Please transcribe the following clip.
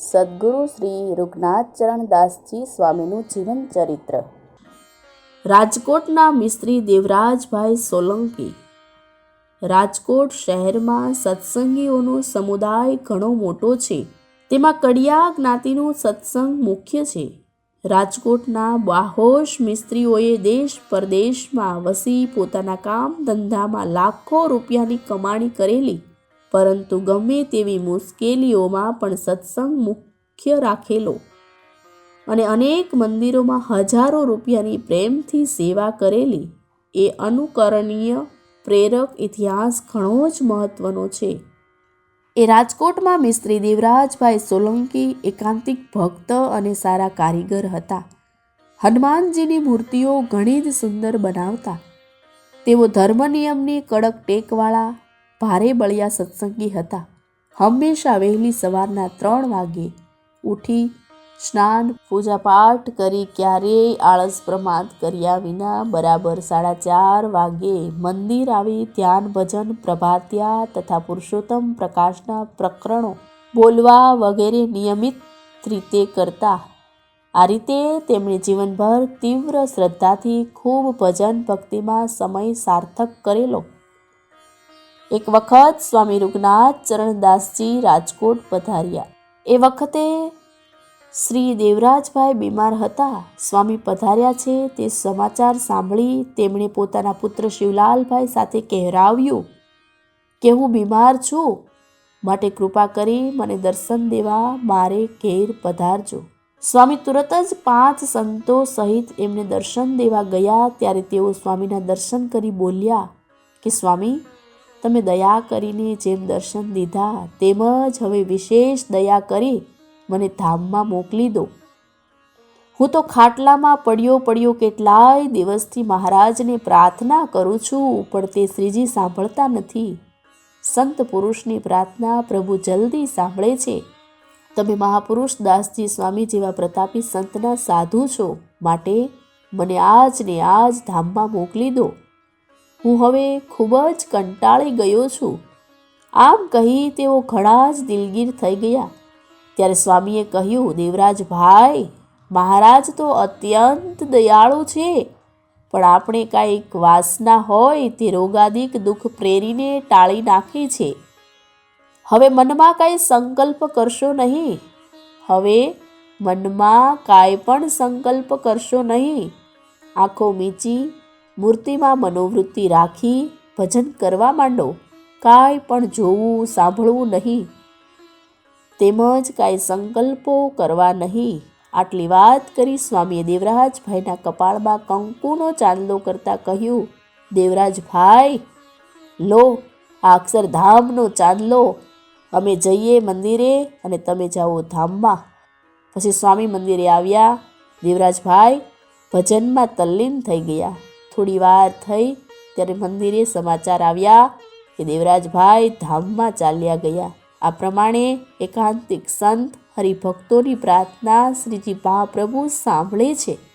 સદગુરુ શ્રી રૂગનાથચરણ દાસજી સ્વામીનું જીવન ચરિત્ર. રાજકોટના મિસ્ત્રી દેવરાજભાઈ સોલંકી. રાજકોટ શહેરમાં સત્સંગીઓનો સમુદાય ઘણો મોટો છે. તેમાં કડિયા જ્ઞાતિનો સત્સંગ મુખ્ય છે. રાજકોટના બાહોશ મિસ્ત્રીઓએ દેશ પરદેશમાં વસી પોતાના કામ ધંધામાં લાખો રૂપિયાની કમાણી કરેલી પરંતુ ગમે તેવી મુશ્કેલીઓમાં પણ સત્સંગ મુખ્ય રાખેલો. અને અનેક મંદિરોમાં હજારો રૂપિયાની પ્રેમથી સેવા કરેલી એ અનુકરણીય પ્રેરક ઇતિહાસ ઘણો જ મહત્વનો છે. એ રાજકોટમાં મિસ્ત્રી દેવરાજભાઈ સોલંકી, એકાંતિક ભક્ત અને સારા કારીગર હતા. હનુમાનજીની મૂર્તિઓ ઘણી જ સુંદર બનાવતા. તેઓ ધર્મ નિયમની કડક ટેકવાળા ભારે બળિયા સત્સંગી હતા. હંમેશા વહેલી સવારના ત્રણ વાગે ઉઠી સ્નાન, પૂજાપાઠ કરી ક્યારેય આળસ પ્રમાદ કર્યા વિના બરાબર સાડા ચાર વાગે મંદિર આવી ધ્યાન ભજન, પ્રભાત્યા તથા પુરુષોત્તમ પ્રકાશના પ્રકરણો બોલવા વગેરે નિયમિત રીતે કરતા. આ રીતે તેમણે જીવનભર તીવ્ર શ્રદ્ધાથી ખૂબ ભજન ભક્તિમાં સમય સાર્થક કરેલો. એક વખત સ્વામી રૂગનાથ ચરણદાસજી રાજકોટ પધાર્યા. એ વખતે શ્રી દેવરાજભાઈ બીમાર હતા. સ્વામી પધાર્યા છે, તે સમાચાર સાંભળી તેમણે પોતાના પુત્ર શિવલાલભાઈ સાથે કહેરાવ્યું કે હું બીમાર છું, માટે કૃપા કરી મને દર્શન દેવા મારે ઘેર પધારજો. સ્વામી તુરત જ પાંચ સંતો સહિત એમને દર્શન દેવા ગયા. ત્યારે તેઓ સ્વામીના દર્શન કરી બોલ્યા કે સ્વામી તમે દયા કરીને જેમ દર્શન દીધા તેમજ હવે વિશેષ દયા કરી મને ધામમાં મોકલી દો. હું તો ખાટલામાં પડ્યો પડ્યો કેટલાય દિવસથી મહારાજને પ્રાર્થના કરું છું, પણ તે શ્રીજી સાંભળતા નથી. સંત પુરુષની પ્રાર્થના પ્રભુ જલ્દી સાંભળે છે. તમે મહાપુરુષ દાસજી સ્વામી જેવા પ્રતાપી સંતના સાધુ છો, માટે મને આજ ને આજ ધામમાં મોકલી દો. હું હવે ખૂબ જ કંટાળી ગયો છું. આમ કહી તેઓ ઘણા જ દિલગીર થઈ ગયા. ત્યારે સ્વામીએ કહ્યું, દેવરાજભાઈ, મહારાજ તો અત્યંત દયાળુ છે. પણ આપણે કાંઈક વાસના હોય તે રોગાદિક દુઃખ પ્રેરીને ટાળી નાખે છે. હવે મનમાં કાંઈ સંકલ્પ કરશો નહીં. હવે મનમાં કાંઈ પણ સંકલ્પ કરશો નહીં. આંખો મીચી મૂર્તિમાં મનોવૃત્તિ રાખી ભજન કરવા માંડો. કાંઈ પણ જોવું સાંભળવું નહીં. તેમજ કાંઈ સંકલ્પો કરવા નહીં. આટલી વાત કરી સ્વામીએ દેવરાજભાઈના કપાળમાં કંકુનો ચાંદલો કરતા કહ્યું, દેવરાજભાઈ, લો, આ અક્ષરધામનો ચાંદલો. અમે જઈએ મંદિરે અને તમે જાઓ ધામમાં. પછી સ્વામી મંદિરે આવ્યા. દેવરાજભાઈ ભજનમાં તલ્લીન થઈ ગયા. થોડી વાર થઈ ત્યારે મંદિરે સમાચાર આવ્યા કે દેવરાજભાઈ ધામમાં ચાલ્યા ગયા. આ પ્રમાણે એકાંતિક સંત હરિભક્તોની પ્રાર્થના શ્રીજી મહાપ્રભુ સાંભળે છે.